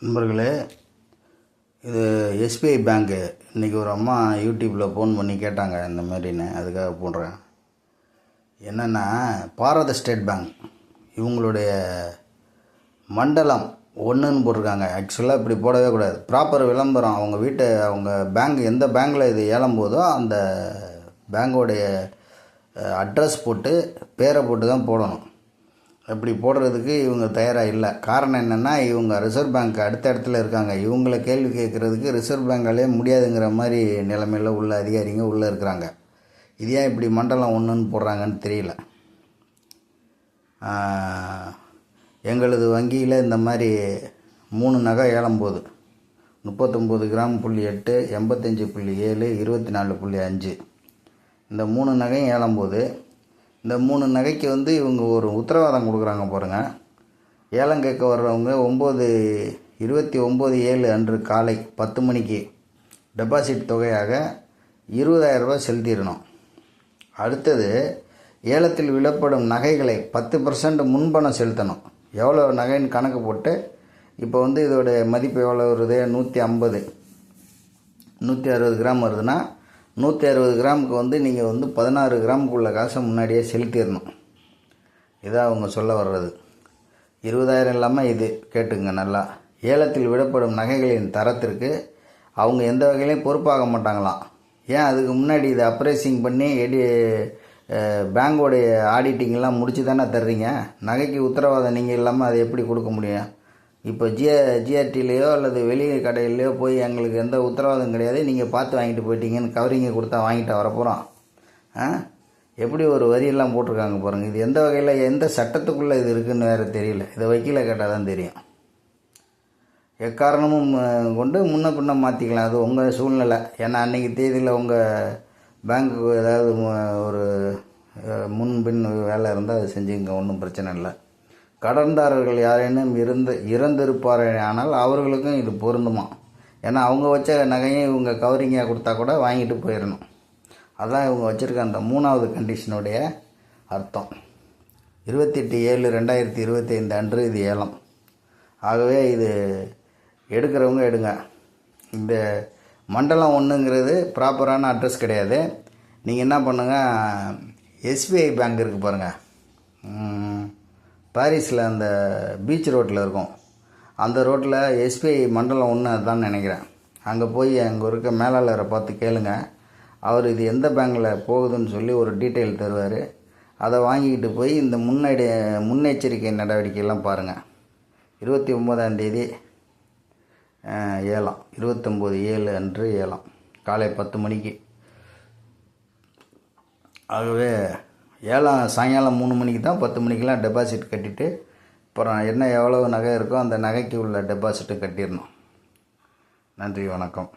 நண்பர்களே இது எஸ்பிஐ பேங்க்கு இன்றைக்கி ஒரு அம்மா யூடியூப்பில் ஃபோன் பண்ணி கேட்டாங்க இந்த மாதிரின்னு. அதுக்காக போடுறேன். என்னென்னா பாரத ஸ்டேட் பேங்க். இவங்களுடைய மண்டலம் ஒன்றுன்னு போட்டிருக்காங்க. ஆக்சுவலாக இப்படி போடவே கூடாது. ப்ராப்பர் விளம்பரம். அவங்க வீட்டை அவங்க பேங்க் எந்த பேங்க்கில் இது ஏலம் போதோ அந்த பேங்கோடைய அட்ரஸ் போட்டு பேரை போட்டு தான் போடணும். அப்படி போடுறதுக்கு இவங்க தயாராக இல்லை. காரணம் என்னென்னா இவங்க ரிசர்வ் பேங்க் அடுத்த இடத்துல இருக்காங்க. இவங்கள கேள்வி கேட்குறதுக்கு ரிசர்வ் பேங்காலே முடியாதுங்கிற மாதிரி நிலைமையில் உள்ள அதிகாரிங்க உள்ளே இருக்கிறாங்க. இது ஏன் இப்படி மண்டலம் ஒன்றுன்னு போடுறாங்கன்னு தெரியல. எங்களது வங்கியில் இந்த மாதிரி மூணு நகை ஏழும்போது முப்பத்தொம்போது கிராம் புள்ளி எட்டு எண்பத்தஞ்சு புள்ளி ஏழு இருபத்தி நாலு புள்ளி அஞ்சு. இந்த மூணு நகையும் ஏழம்போது இந்த மூணு நகைக்கு வந்து இவங்க ஒரு உத்தரவாதம் கொடுக்குறாங்க பாருங்கள் ஏலம் கேட்க வர்றவங்க ஒம்பது இருபத்தி ஒம்பது ஏழு அன்று காலை பத்து மணிக்கு டெபாசிட் தொகையாக இருபதாயிரம் ரூபாய் செலுத்திடணும். அடுத்தது ஏலத்தில் விழப்படும் நகைகளை பத்து பர்சன்ட் முன்பணம் செலுத்தணும். எவ்வளோ நகைன்னு கணக்கு போட்டு இப்போ வந்து இதோடைய மதிப்பு எவ்வளோ வருது? நூற்றி ஐம்பது. நூற்றி அறுபது கிராம் வருதுன்னா நூற்றி அறுபது கிராமுக்கு வந்து நீங்கள் வந்து பதினாறு கிராமுக்குள்ள காசை முன்னாடியே செலுத்திடணும். இதாக அவங்க சொல்ல வர்றது. இருபதாயிரம் இல்லாமல் இது கேட்டுங்க நல்லா. ஏலத்தில் விடப்படும் நகைகளின் தரத்திற்கு அவங்க எந்த வகையிலையும் பொறுப்பாக மாட்டாங்களாம். ஏன் அதுக்கு முன்னாடி இதை அப்ரைசிங் பண்ணி எடி பேங்கோடைய ஆடிட்டிங்லாம் முடிச்சு தானே தர்றீங்க? நகைக்கு உத்தரவாதம் நீங்கள் இல்லாமல் அதை எப்படி கொடுக்க முடியும்? இப்போ ஜிஆ ஜிஆர்டிலேயோ அல்லது வெளி கடையிலையோ போய் எங்களுக்கு எந்த உத்தரவாதம் கிடையாது. நீங்கள் பார்த்து வாங்கிட்டு போயிட்டீங்கன்னு கவரிங்கை கொடுத்தா வாங்கிட்டு வரப்போகிறோம் ஆ? எப்படி ஒரு வரியெல்லாம் போட்டிருக்காங்க பாருங்கள் இது எந்த வகையில் எந்த சட்டத்துக்குள்ளே இது இருக்குன்னு வேறு தெரியல. இதை வக்கீலை கேட்டால் தான் தெரியும். எக்காரணமும் கொண்டு முன்ன பின்ன மாற்றிக்கலாம் அது உங்கள் சூழ்நிலை. ஏன்னா அன்றைக்கி தேதியில் உங்கள் பேங்க்குக்கு ஏதாவது ஒரு முன்பின் முன் வேலை இருந்தால் அதை செஞ்சுங்க ஒன்றும் பிரச்சனை இல்லை. கடன்தாரர்கள் யாரேனும் இருந்து இறந்திருப்பாரானால் அவர்களுக்கும் இது பொருந்துமா? ஏன்னா அவங்க வச்ச நகையும் இவங்க கவரிங்காக கொடுத்தா கூட வாங்கிட்டு போயிடணும் அதான் இவங்க வச்சுருக்க அந்த மூணாவது கண்டிஷனுடைய அர்த்தம். இருபத்தெட்டு ஏழு ரெண்டாயிரத்தி இருபத்தி ஐந்து அன்று இது ஏலம். ஆகவே இது எடுக்கிறவங்க எடுங்க. இந்த மண்டலம் ஒன்றுங்கிறது ப்ராப்பரான அட்ரஸ் கிடையாது. நீங்கள் என்ன பண்ணுங்கள் எஸ்பிஐ பேங்க் இருக்குது பாருங்கள் பாரிஸில் அந்த பீச் ரோட்டில் இருக்கும். அந்த ரோட்டில் எஸ்பிஐ மண்டலம் ஒன்று தான் நினைக்கிறேன். அங்கே போய் அங்கே இருக்க மேலாளரை பார்த்து கேளுங்க. அவர் இது எந்த பேங்க்கில் போகுதுன்னு சொல்லி ஒரு டீட்டெயில் தருவார். அதை வாங்கிக்கிட்டு போய் இந்த முன்னெடி முன்னெச்சரிக்கை நடவடிக்கையெல்லாம் பாருங்கள் இருபத்தி ஒம்போதாம் தேதி அஹ், இருபத்தொம்போது ஏழு அன்று ஏழாம் காலை பத்து மணிக்கு. ஆகவே ஏழாம் சாயங்காலம் மூணு மணிக்கு தான் பத்து மணிக்கெலாம் டெபாசிட் கட்டிட்டு அப்புறம் என்ன எவ்வளவு நகை இருக்கோ அந்த நகைக்கு உள்ள டெபாசிட்டும் கட்டிடணும். நன்றி வணக்கம்.